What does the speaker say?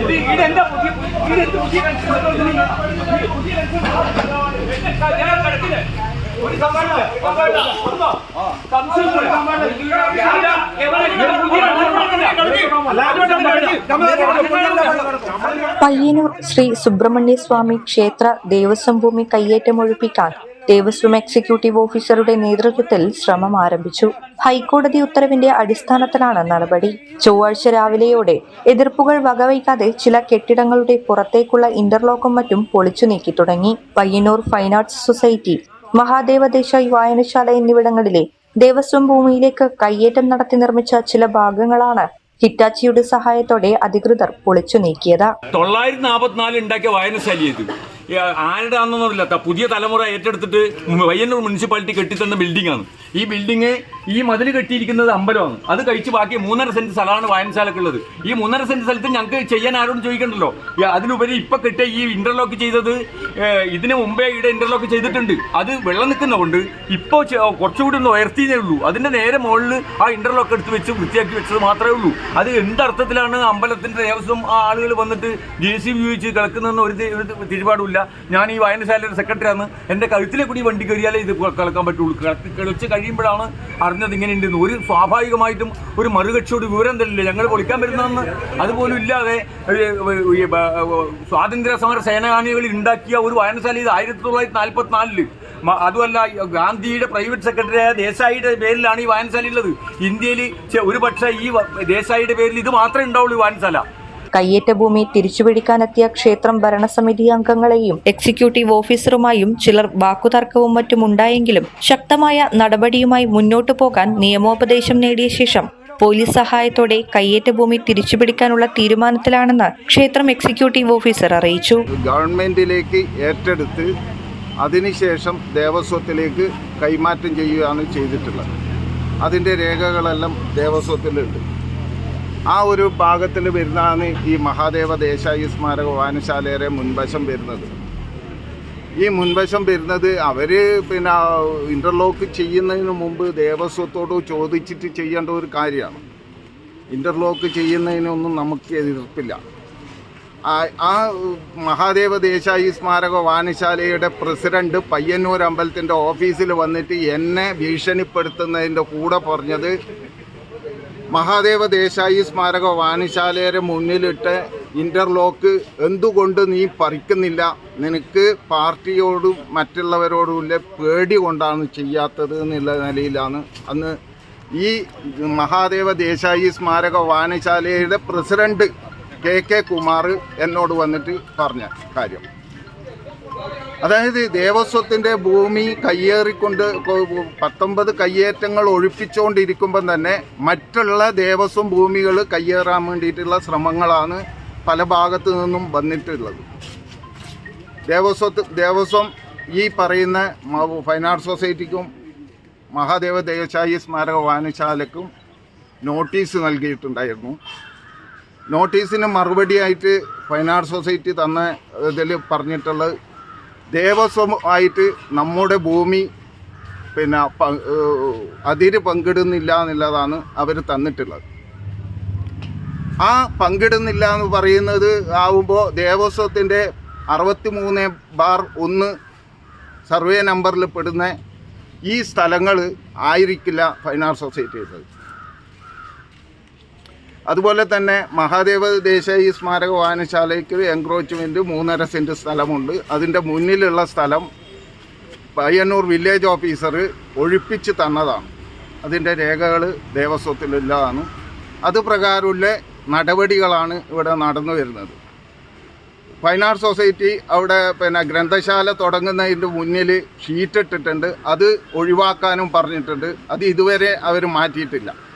ഇത് ഇതെന്താ പുതിയ പുതിയ ഒരു സംഭവമില്ല ഒന്നോ സംശയമില്ല പയ്യന്നൂർ ശ്രീ സുബ്രഹ്മണ്യ സ്വാമി ക്ഷേത്ര ദേവസ്വം ഭൂമി കയ്യേറ്റമൊഴിപ്പിക്കാൻ ദേവസ്വം എക്സിക്യൂട്ടീവ് ഓഫീസറുടെ നേതൃത്വത്തിൽ ശ്രമം ആരംഭിച്ചു. ഹൈക്കോടതി ഉത്തരവിന്റെ അടിസ്ഥാനത്തിലാണ് നടപടി. ചൊവ്വാഴ്ച രാവിലെയോടെ എതിർപ്പുകൾ വകവയ്ക്കാതെ ചില കെട്ടിടങ്ങളുടെ പുറത്തേക്കുള്ള ഇന്റർലോക്കും മറ്റും പൊളിച്ചു നീക്കി തുടങ്ങി. Payyanur fine arts society Mahadeva Desai വായനശാല എന്നിവിടങ്ങളിലെ ദേവസ്വം ഭൂമിയിലേക്ക് കയ്യേറ്റം നടത്തി നിർമ്മിച്ച ചില ഭാഗങ്ങളാണ് ഹിറ്റാച്ചിയുടെ സഹായത്തോടെ അധികൃതർ പൊളിച്ചു നീക്കിയത്. തൊള്ളായിരത്തി നാൽപ്പത്തിനാല് ഉണ്ടാക്കിയ വായനശാലി ആരുടെ ആണെന്നൊന്നുമില്ല പുതിയ തലമുറ ഏറ്റെടുത്തിട്ട് വയ്യന്നൂർ മുനിസിപ്പാലിറ്റി കെട്ടിത്തന്ന ബിൽഡിംഗ് ആണ് ഈ ബിൽഡിംഗ് ഈ മതിൽ കെട്ടിയിരിക്കുന്നത് അമ്പലമാണ്. അത് കഴിച്ച് ബാക്കി മൂന്നര സെന്റ് സ്ഥലമാണ് വായനശാലക്കുള്ളത് ഈ മൂന്നര സെന്റ് സ്ഥലത്ത് ഞങ്ങൾക്ക് ചെയ്യാൻ ആരോടും ചോദിക്കണ്ടല്ലോ? അതിലുപരി ഇപ്പൊ കിട്ടിയ ഈ ഇന്റർലോക്ക് ചെയ്തത് ഇതിനു മുമ്പേ ഇവിടെ ഇന്റർലോക്ക് ചെയ്തിട്ടുണ്ട്. അത് വെള്ളം നിൽക്കുന്നതുകൊണ്ട് ഇപ്പോൾ കുറച്ചുകൂടി ഒന്ന് ഉയർത്തിയേ ഉള്ളൂ. അതിന്റെ നേരെ മുകളിൽ ആ ഇന്റർലോക്ക് എടുത്ത് വെച്ച് വൃത്തിയാക്കി വെച്ചത് മാത്രമേ ഉള്ളൂ. അത് എന്തർത്ഥത്തിലാണ് അമ്പലത്തിന്റെ ദേവസ്വം ആ ആളുകൾ വന്നിട്ട് ജെ സി ഉപയോഗിച്ച് കിടക്കുന്നതെന്ന് ഒരു തി- ഒരു തിരുപാടുമില്ല. ഞാൻ ഈ വായനശാലയുടെ സെക്രട്ടറിയാണ്. എന്റെ കഴുത്തിലെ കൂടി വണ്ടി കയറിയാലേ ഇത് കളക്കാൻ പറ്റുള്ളൂ. കള- കളിച്ച് കഴിയുമ്പോഴാണ് അറിഞ്ഞത് ഇങ്ങനെ ഉണ്ടെന്ന് ഒരു സ്വാഭാവികമായിട്ടും ഒരു മറുകക്ഷിയോട് വിവരം തരില്ല. ഞങ്ങൾ പൊളിക്കാൻ വരുന്നതെന്ന് അതുപോലും ഇല്ലാതെ സ്വാതന്ത്ര്യ സമര സേനാനികൾ ഉണ്ടാക്കിയ ഒരു വായനശാല ഇത് ആയിരത്തി തൊള്ളായിരത്തി നാൽപ്പത്തി നാലിൽ അതുമല്ല ഗാന്ധിയുടെ പ്രൈവറ്റ് സെക്രട്ടറിയായ ദേശായിയുടെ പേരിലാണ് ഈ വായനശാല ഉള്ളത്. ഇന്ത്യയിൽ ഒരു പക്ഷേ ഈ ദേശായിയുടെ പേരിൽ ഇത് മാത്രമേ ഉണ്ടാവുള്ളൂ ഈ വായനശാല കയ്യേറ്റ ഭൂമി തിരിച്ചുപിടിക്കാനെത്തിയ ക്ഷേത്രം ഭരണസമിതി അംഗങ്ങളെയും എക്സിക്യൂട്ടീവ് ഓഫീസറുമായും ചിലർ വാക്കുതർക്കവും മറ്റും ഉണ്ടായെങ്കിലും ശക്തമായ നടപടിയുമായി മുന്നോട്ടു പോകാൻ നിയമോപദേശം നേടിയ ശേഷം പോലീസ് സഹായത്തോടെ കയ്യേറ്റ ഭൂമി തിരിച്ചുപിടിക്കാനുള്ള തീരുമാനത്തിലാണെന്ന് ക്ഷേത്രം എക്സിക്യൂട്ടീവ് ഓഫീസർ അറിയിച്ചു. ഗവൺമെന്റിലേക്ക് ഏറ്റെടുത്ത് അതിനുശേഷം ദേവസ്വത്തിലേക്ക് കൈമാറ്റം ചെയ്യുകയാണ് ചെയ്തിട്ടുള്ളത്. അതിന്റെ രേഖകളെല്ലാം ദേവസ്വത്തിലുണ്ട്. ആ ഒരു ഭാഗത്തിൽ വരുന്നതാണ് ഈ മഹാദേവ ദേശായി സ്മാരക വായനശാലയുടെ മുൻവശം വരുന്നത്. ഈ മുൻവശം വരുന്നത് അവർ പിന്നെ ഇന്റർലോക്ക് ചെയ്യുന്നതിന് മുമ്പ് ദേവസ്വത്തോട് ചോദിച്ചിട്ട് ചെയ്യേണ്ട ഒരു കാര്യമാണ്. ഇന്റർലോക്ക് ചെയ്യുന്നതിനൊന്നും നമുക്ക് എതിർപ്പില്ല ആ- മഹാദേവ ദേശായി സ്മാരക വായനശാലയുടെ പ്രസിഡന്റ് പയ്യന്നൂർ അമ്പലത്തിന്റെ ഓഫീസിൽ വന്നിട്ട് എന്നെ ഭീഷണിപ്പെടുത്തുന്നതിന്റെ കൂടെ പറഞ്ഞത് മഹാദേവ ദേശായി സ്മാരക വായനശാലയുടെ മുന്നിലിട്ട് ഇന്റർലോക്ക് എന്തുകൊണ്ട് നീ പറിക്കുന്നില്ല? നിനക്ക് പാർട്ടിയോടും മറ്റുള്ളവരോടുമില്ല പേടി കൊണ്ടാണ് ചെയ്യാത്തത് എന്നുള്ള നിലയിലാണ്. അന്ന് ഈ മഹാദേവ ദേശായി സ്മാരക വായനശാലയുടെ പ്രസിഡന്റ് കെ കെ കുമാർ എന്നോട് വന്നിട്ട് പറഞ്ഞ കാര്യം. അതായത് ദേവസ്വത്തിന്റെ ഭൂമി കയ്യേറിക്കൊണ്ട് പത്തൊമ്പത് കയ്യേറ്റങ്ങൾ ഒഴിപ്പിച്ചുകൊണ്ടിരിക്കുമ്പം തന്നെ മറ്റുള്ള ദേവസ്വം ഭൂമികൾ കയ്യേറാൻ വേണ്ടിയിട്ടുള്ള ശ്രമങ്ങളാണ് പല ഭാഗത്തു നിന്നും വന്നിട്ടുള്ളത്. ദേവസ്വത്ത് ദേവസ്വം ഈ പറയുന്ന ഫൈൻ ആർട്സ് സൊസൈറ്റിക്കും മഹാദേവ ദേശായി സ്മാരക വായനശാലക്കും നോട്ടീസ് നൽകിയിട്ടുണ്ടായിരുന്നു. നോട്ടീസിന് മറുപടിയായിട്ട് ഫൈൻ ആർട്സ് സൊസൈറ്റി തന്ന ഇതിൽ പറഞ്ഞിട്ടുള്ളത് ദേവസ്വം ആയിട്ട് നമ്മുടെ ഭൂമി പിന്നെ അതിര് പങ്കിടുന്നില്ല എന്നുള്ളതാണ് അവർ തന്നിട്ടുള്ളത്. ആ പങ്കിടുന്നില്ല എന്ന് പറയുന്നത് ആവുമ്പോൾ ദേവസ്വത്തിന്റെ അറുപത്തി മൂന്ന് ബാർ ഒന്ന് സർവേ നമ്പറിൽ പെടുന്ന ഈ സ്ഥലങ്ങൾ ആയിരിക്കില്ല ഫൈൻ ആർട്സ് സൊസൈറ്റിയുടേത് അതുപോലെ തന്നെ മഹാദേവ ദേശായി സ്മാരക വായനശാലയ്ക്ക് എൻക്രോച്ച്മെന്റ് മൂന്നര സെന്റ് സ്ഥലമുണ്ട്. അതിന്റെ മുന്നിലുള്ള സ്ഥലം പയ്യന്നൂർ വില്ലേജ് ഓഫീസർ ഒഴിപ്പിച്ച് തന്നതാണ്. അതിന്റെ രേഖകൾ ദേവസ്വത്തിലില്ലതാണ്. അത് പ്രകാരമുള്ള നടപടികളാണ് ഇവിടെ നടന്നു വരുന്നത്. ഫൈൻ ആർട്സ് സൊസൈറ്റി അവിടെ പിന്നെ ഗ്രന്ഥശാല തുടങ്ങുന്നതിന്റെ മുന്നിൽ ഷീറ്റ് ഇട്ടിട്ടുണ്ട് അത് ഒഴിവാക്കാനും പറഞ്ഞിട്ടുണ്ട്. അത് ഇതുവരെ അവർ മാറ്റിയിട്ടില്ല.